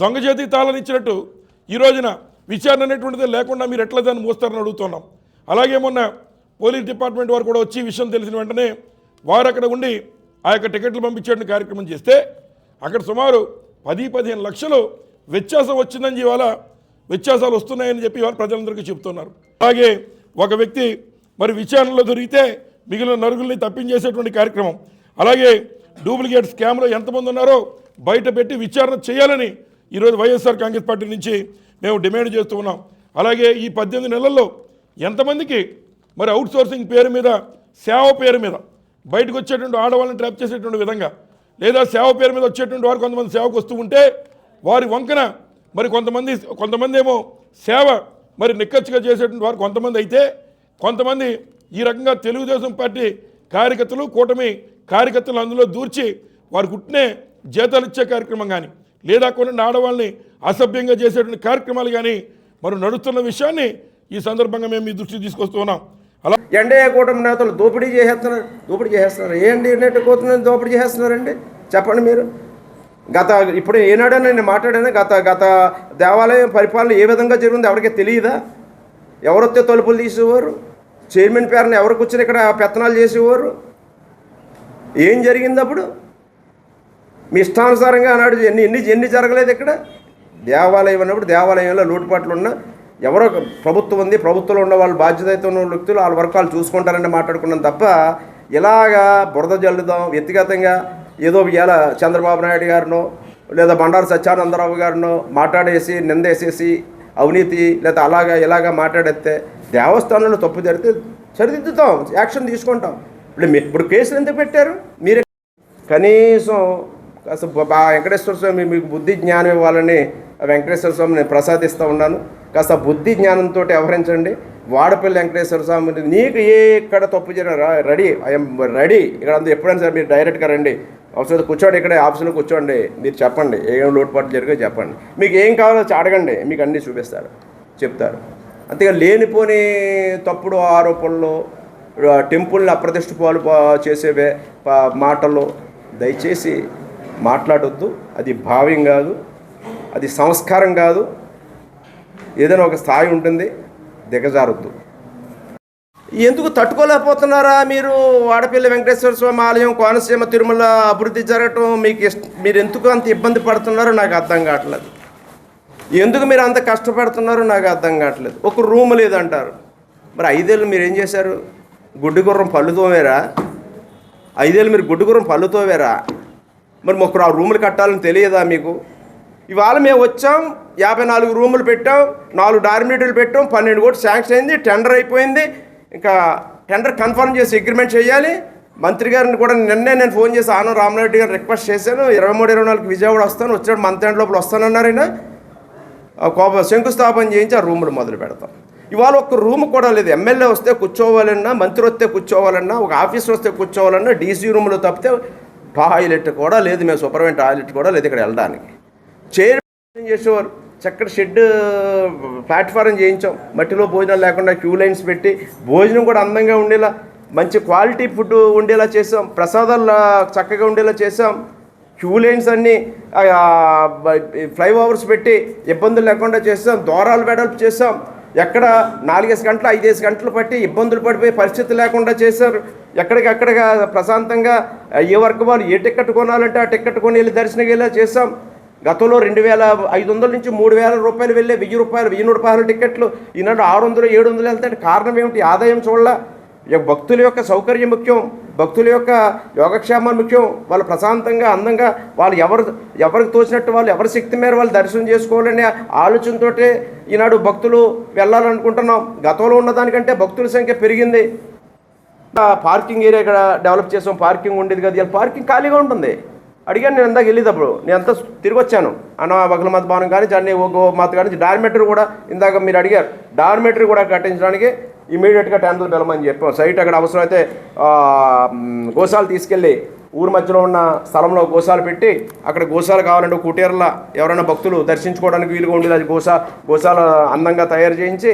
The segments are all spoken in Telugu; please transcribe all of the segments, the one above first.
దొంగ చేతి తాళనిచ్చినట్టు ఈ రోజున విచారణ అనేటువంటిది లేకుండా మీరు ఎట్లా దాన్ని మోస్తారని అడుగుతున్నాం. అలాగే మొన్న పోలీస్ డిపార్ట్మెంట్ వారు కూడా వచ్చి ఈ విషయం తెలిసిన వెంటనే వారు అక్కడ ఉండి ఆ యొక్క టికెట్లు పంపించేటువంటి కార్యక్రమం చేస్తే అక్కడ సుమారు పది పదిహేను లక్షలు వ్యత్యాసం వచ్చిందని ఇవాళ వ్యత్యాసాలు వస్తున్నాయని చెప్పి ఇవాళ ప్రజలందరికీ చెబుతున్నారు. అలాగే ఒక వ్యక్తి మరి విచారణలో దొరికితే మిగిలిన నరుగుల్ని తప్పించేసేటువంటి కార్యక్రమం. అలాగే డూప్లికేట్ స్కామ్లో ఎంతమంది ఉన్నారో బయట పెట్టి విచారణ చేయాలని ఈరోజు వైఎస్ఆర్ కాంగ్రెస్ పార్టీ నుంచి మేము డిమాండ్ చేస్తూ ఉన్నాం. అలాగే ఈ పద్దెనిమిది నెలల్లో ఎంతమందికి మరి అవుట్ సోర్సింగ్ పేరు మీద సేవ పేరు మీద బయటకు వచ్చేటువంటి ఆడవాళ్ళని ట్రాప్ చేసేటువంటి విధంగా లేదా సేవ పేరు మీద వచ్చేటువంటి వారు కొంతమంది సేవకు వస్తూ ఉంటే వారి వంకన మరి కొంతమంది కొంతమంది ఏమో సేవ మరి నిక్కచ్చిగా చేసేటువంటి వారు కొంతమంది అయితే కొంతమంది ఈ రకంగా తెలుగుదేశం పార్టీ కార్యకర్తలు కూటమి కార్యకర్తలు అందులో దూర్చి వారు కుట్టినే జీతాలు ఇచ్చే కార్యక్రమం కానీ లేదా కొన్ని ఆడవాళ్ళని అసభ్యంగా చేసేటువంటి కార్యక్రమాలు కానీ మరి నడుస్తున్న విషయాన్ని ఈ సందర్భంగా మేము మీ దృష్టికి తీసుకొస్తున్నాం అలా ఎన్డీఏ కూటమి నేతలు దోపిడీ చేసేస్తున్నారు దోపిడీ చేసేస్తున్నారు. ఏంటి ఎన్డీఏ కూటమి దోపిడీ చేస్తున్నారండి చెప్పండి మీరు. గత ఇప్పుడు ఏనాడని నేను మాట్లాడాను గత గత దేవాలయం పరిపాలన ఏ విధంగా జరిగింది ఎవరికి తెలియదా? ఎవరొస్తే తలుపులు తీసేవారు? చైర్మన్ పేరుని ఎవరు కూర్చొని ఇక్కడ పెత్తనాలు చేసేవారు? ఏం జరిగింది అప్పుడు? మీ ఇష్టానుసారంగా ఆనాడు ఎన్ని ఎన్ని ఎన్ని జరగలేదు ఇక్కడ. దేవాలయం అన్నప్పుడు దేవాలయంలో లోటుపాట్లు ఉన్న ఎవరో ప్రభుత్వం ఉంది ప్రభుత్వంలో ఉన్న వాళ్ళు బాధ్యత అయితే ఉన్న వ్యక్తులు వాళ్ళ వరకు వాళ్ళు చూసుకుంటారని మాట్లాడుకున్నాం తప్ప ఇలాగా బురద జల్లుదాం వ్యక్తిగతంగా ఏదో ఇవాళ చంద్రబాబు నాయుడు గారినో లేదా బండారు సత్యానందరావు గారినో మాట్లాడేసి నిందేసేసి అవినీతి లేదా అలాగా ఇలాగా మాట్లాడేస్తే దేవస్థానంలో తప్పు జరిగితే సరిదిద్దుతాం యాక్షన్ తీసుకుంటాం. ఇప్పుడు ఇప్పుడు కేసులు ఎందుకు పెట్టారు? మీరే కనీసం కాస్త బా వెంకటేశ్వర స్వామి మీకు బుద్ధి జ్ఞానం ఇవ్వాలని ఆ వెంకటేశ్వర స్వామిని నేను ప్రసాదిస్తూ ఉన్నాను. కాస్త బుద్ధి జ్ఞానంతో వ్యవహరించండి. వాడపల్లి వెంకటేశ్వర స్వామి నీకు ఏ ఎక్కడ తప్పు జరిగిన రెడీ. I'm ready. ఇక్కడ అంతా ఎప్పుడైనా సరే మీరు డైరెక్ట్గా రండి. అవసరం కూర్చోండి ఇక్కడ ఆఫీసులో కూర్చోండి. మీరు చెప్పండి. ఏం లోటుపాట్లు జరిగే చెప్పండి. మీకు ఏం కావాలో అడగండి. మీకు అన్నీ చూపిస్తారు. చెప్తారు. అంతేగా లేనిపోని తప్పుడు ఆరోపణలు టెంపుల్ని అప్రతిష్ట పాలు పా- చేసేవే మాటలు దయచేసి మాట్లాడొద్దు. అది భావ్యం కాదు. అది సంస్కారం కాదు. ఏదైనా ఒక స్థాయి ఉంటుంది దిగజారొద్దు. ఎందుకు తట్టుకోలేకపోతున్నారా మీరు? వాడపల్లి వెంకటేశ్వర స్వామి ఆలయం కోనసీమ తిరుమల అభివృద్ధి జరగటం మీకు మీరు ఎందుకు అంత ఇబ్బంది పడుతున్నారో నాకు అర్థం కావట్లేదు. ఎందుకు మీరు అంత కష్టపడుతున్నారో నాకు అర్థం కావట్లేదు. ఒక రూమ్ లేదంటారు. మరి ఐదేళ్ళు మీరు ఏం చేశారు? గుడ్డి గుర్రం పళ్ళు ఐదేళ్ళు మీరు గుడ్డి గుర్రం పళ్ళు మరి మాకు ఆ రూములు కట్టాలని తెలియదా మీకు? ఇవాళ మేము వచ్చాం యాభై నాలుగు రూములు పెట్టాం నాలుగు డార్మిటరీలు పెట్టాం పన్నెండు కోట్లు శాంక్షన్ అయింది టెండర్ అయిపోయింది. ఇంకా టెండర్ కన్ఫర్మ్ చేసి అగ్రిమెంట్ చేయాలి. మంత్రి గారిని కూడా నిన్నే నేను ఫోన్ చేసి ఆనం రామరెడ్డి గారిని రిక్వెస్ట్ చేశాను. ఇరవై మూడు ఇరవై నాలుగు విజయవాడ వస్తాను వచ్చాడు మంత్ ఎండ్ లోపల వస్తానన్నారు ఆయన. కోప శంకుస్థాపన చేయించి ఆ రూములు మొదలు పెడతాం. ఇవాళ ఒక్క రూమ్ కూడా లేదు. ఎమ్మెల్యే వస్తే కూర్చోవాలన్నా మంత్రి వస్తే కూర్చోవాలన్నా ఒక ఆఫీసర్ వస్తే కూర్చోవాలన్నా డీసీ రూమ్లో తప్పితే టాయిలెట్ కూడా లేదు మేము సూపర్వైన్ టాయిలెట్ కూడా లేదు ఇక్కడ వెళ్ళడానికి. చైర్ చేసేవారు? చక్కటి షెడ్ ప్లాట్ఫారం చేయించాం. మట్టిలో భోజనాలు లేకుండా క్యూ లైన్స్ పెట్టి భోజనం కూడా అందంగా ఉండేలా మంచి క్వాలిటీ ఫుడ్ ఉండేలా చేసాం. ప్రసాదాలు చక్కగా ఉండేలా చేసాం. క్యూ లైన్స్ అన్నీ ఫ్లైఓవర్స్ పెట్టి ఇబ్బందులు లేకుండా చేసాం. దూరాలు వెడల్పు చేసాం. ఎక్కడ నాలుగేసి గంటలు ఐదేసి గంటలు పట్టి ఇబ్బందులు పడిపోయే పరిస్థితి లేకుండా చేశారు. ఎక్కడికక్కడగా ప్రశాంతంగా ఏ వర్క్ వాళ్ళు ఏ టికెట్ కొనాలంటే ఆ టికెట్ కొని వెళ్ళి దర్శనం వెళ్ళా చేసాం గతంలో రెండు వేల ఐదు వందల నుంచి మూడు వేల రూపాయలు వెళ్ళే వెయ్యి రూపాయలు వెయ్యి నూట టికెట్లు ఈనాడు ఆరు వందలు ఏడు వందలు వెళ్తాయి కారణం ఏమిటి? ఆదాయం చూడాల. భక్తుల యొక్క సౌకర్యం ముఖ్యం భక్తుల యొక్క యోగక్షేమం ముఖ్యం. వాళ్ళు ప్రశాంతంగా అందంగా వాళ్ళు ఎవరు ఎవరికి తోచినట్టు వాళ్ళు ఎవరి శక్తి మేర వాళ్ళు దర్శనం చేసుకోవాలనే ఆలోచనతోటే ఈనాడు భక్తులు వెళ్ళాలనుకుంటున్నాం. గతంలో ఉన్న దానికంటే భక్తుల సంఖ్య పెరిగింది. పార్కింగ్ ఏరియా ఇక్కడ డెవలప్ చేసాం పార్కింగ్ ఉండేది కదా. ఇలా పార్కింగ్ ఖాళీగా ఉంటుంది. అడిగాను నేను ఇందాక వెళ్ళేటప్పుడు నేను అంతా తిరిగి వచ్చాను అన్న వగల మత భవనం కానీ చన్నీ ఓ మత కానీ డార్మెటరీ కూడా ఇందాక మీరు అడిగారు. డార్మెటరీ కూడా కట్టించడానికి ఇమీడియట్గా టెండర్లు పిలమని చెప్పాం సైట్ అక్కడ అవసరమైతే ఆ, గోశాలు తీసుకెళ్ళి ఊరు మధ్యలో ఉన్న స్థలంలో గోశాలు పెట్టి అక్కడ గోశాలు కావాలంటే ఒక కుటీరల ఎవరైనా భక్తులు దర్శించుకోవడానికి వీలుగా ఉండేది అది గోశా గోశాల అందంగా తయారు చేయించి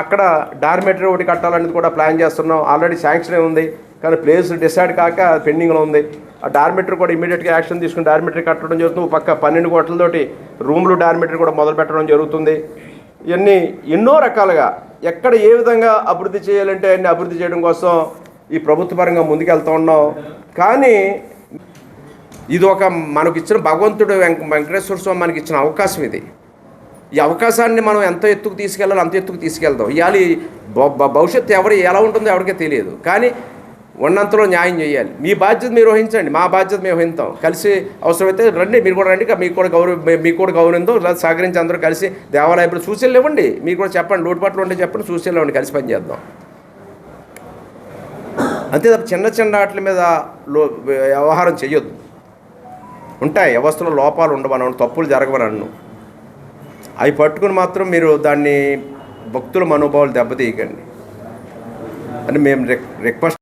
అక్కడ డార్మెటరీ ఒకటి కట్టాలనేది కూడా ప్లాన్ చేస్తున్నాం. ఆల్రెడీ శాంక్షన్ ఉంది. కానీ ప్లేస్ డిసైడ్ కాక పెండింగ్లో ఉంది. ఆ డార్మెటరీ కూడా ఇమీడియట్గా యాక్షన్ తీసుకుని డార్మెటరీ కట్టడం జరుగుతుంది. పక్క పన్నెండు కోట్లతోటి రూమ్లు డార్మెటరీ కూడా మొదలు పెట్టడం జరుగుతుంది. ఇవన్నీ ఎన్నో రకాలుగా ఎక్కడ ఏ విధంగా అభివృద్ధి చేయాలంటే అన్ని అభివృద్ధి చేయడం కోసం ఈ ప్రభుత్వ పరంగా ముందుకెళ్తూ ఉన్నాం. కానీ ఇది ఒక మనకిచ్చిన భగవంతుడు వెంక వెంకటేశ్వర స్వామి మనకి ఇచ్చిన అవకాశం ఇది. ఈ అవకాశాన్ని మనం ఎంత ఎత్తుకు తీసుకెళ్ళాలో అంత ఎత్తుకు తీసుకెళ్తాం ఇవాళ భవిష్యత్తు ఎవరు ఎలా ఉంటుందో ఎవరికీ తెలియదు. కానీ ఉన్నంతలో న్యాయం చేయాలి. మీ బాధ్యత మీరు వహించండి. మా బాధ్యత మేము వహిస్తాం కలిసి అవసరమైతే రండి. మీరు కూడా రండి. మీకు కూడా గౌరవ మీకు కూడా గౌరవంతో సహకరించి అందరూ కలిసి దేవాలయంలో సూచనలు ఇవ్వండి. మీరు కూడా చెప్పండి. లోటుపాట్లు ఉంటే చెప్పండి. సూచనలు ఇవ్వండి. కలిసి పనిచేద్దాం అంతే తప్ప చిన్న చిన్న వాటి మీద లో వ్యవహారం చేయొద్దు ఉంటాయి. వ్యవస్థలో లోపాలు ఉండవను తప్పులు జరగవని అన్ను అవి పట్టుకుని మాత్రం మీరు దాన్ని భక్తుల మనోభావాలు దెబ్బతీయకండి. అని మేము రిక్వెస్ట్